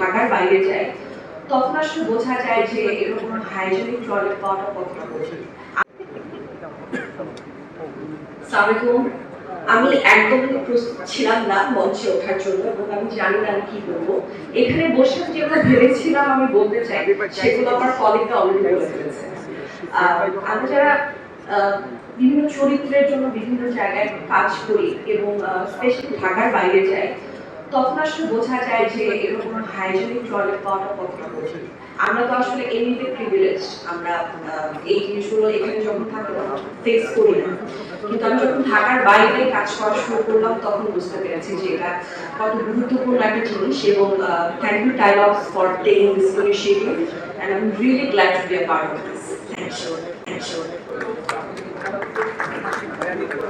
ঢাকার বাইরে যাই তখন আসলে বোঝা যায় যে এরকম হাইজেনিক টয়লেট পাওয়াটা কতটা আমি একদমই প্রস্তুত ছিলাম না মঞ্চে ওঠার জন্য এবং আমি জানি না আমি কি করব। এখানে বসে আমি যেগুলো ভেবেছিলাম আমি বলতে চাই, সেগুলো আমার কলিগরা অলরেডি বলে ফেলেছে। আমরা যারা বিভিন্ন চরিত্রের জন্য বিভিন্ন জায়গায় কাজ করি এবং স্পেশালি ঢাকার বাইরে যাই তখন আসলে বোঝা যায় যে এরকম হাইজেনিক টয়লেট পাওয়াটা কতটা কঠিন। আমরা তো আসলে এমনিতে প্রিভিলেজ আমরা এই জিনিসগুলো এখানে যখন থাকি ফেস করি না। কিন্তু আমি যখন ঢাকার বাইরে কাজ করা শুরু করলাম, তখন বুঝতে পেরেছি যে এটা কত গুরুত্বপূর্ণ একটা জিনিস এবং thank you dialogues for taking this initiative and I am really glad to be a part of this thank you thank you